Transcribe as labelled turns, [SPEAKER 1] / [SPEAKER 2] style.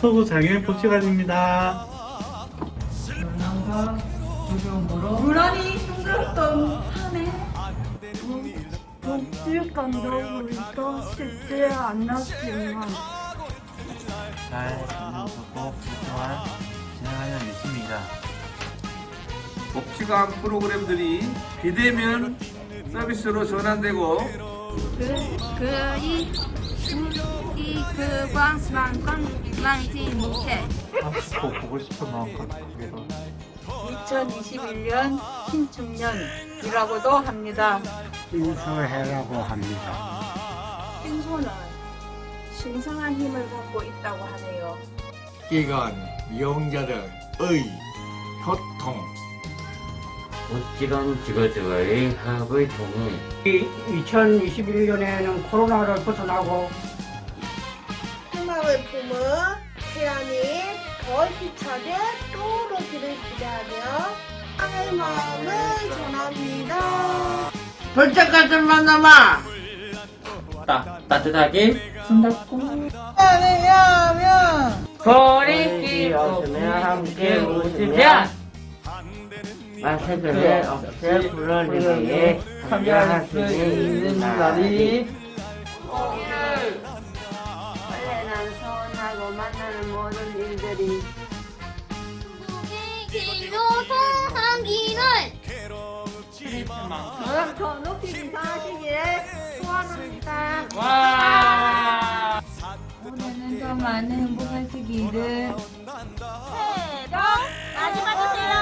[SPEAKER 1] 서구 장애인 복지관입니다.
[SPEAKER 2] 영양과 두려움으로
[SPEAKER 3] 무난히 힘들었던 한해
[SPEAKER 4] 복지관도 우리도 쉽지 않았지만
[SPEAKER 5] 잘 운영하고 그동안 진행하려 믿습니다.
[SPEAKER 6] 복지관 프로그램들이 비대면 서비스로 전환되고
[SPEAKER 7] 그, 그, 이, 이, 그, 광, 광, 광, 광지, 무태.
[SPEAKER 1] 꼭 보고 싶은 마음 가지고
[SPEAKER 4] 2021년 신축년이라고도 합니다.
[SPEAKER 8] 인수해라고 합니다.
[SPEAKER 4] 신소는 신성한 힘을 갖고 있다고 하네요.
[SPEAKER 9] 기관 이용자들의 교통
[SPEAKER 10] 복지관 직원들과의 합의 통해
[SPEAKER 8] 2021년에는 코로나를 벗어나고
[SPEAKER 3] 희망을 품은 태양이 더 희차게 떠오르기를 기대하며 하나의 마음을 전합니다.
[SPEAKER 2] 볼 때까지 만나마
[SPEAKER 10] 따, 따뜻하게
[SPEAKER 3] 왜냐하면
[SPEAKER 10] 소리 없으면 함께 웃으면 마스크를 없애 불러내기에
[SPEAKER 2] 참여할 수 있는 날이
[SPEAKER 4] 만나는 모든 일들이
[SPEAKER 3] 길로 통한 길을 그럼 더 높이 이상하시기를 소원합니다.
[SPEAKER 10] 와.
[SPEAKER 7] 오늘은 더 많은 행복하시기를 새해 네, 복 많이 받으세요.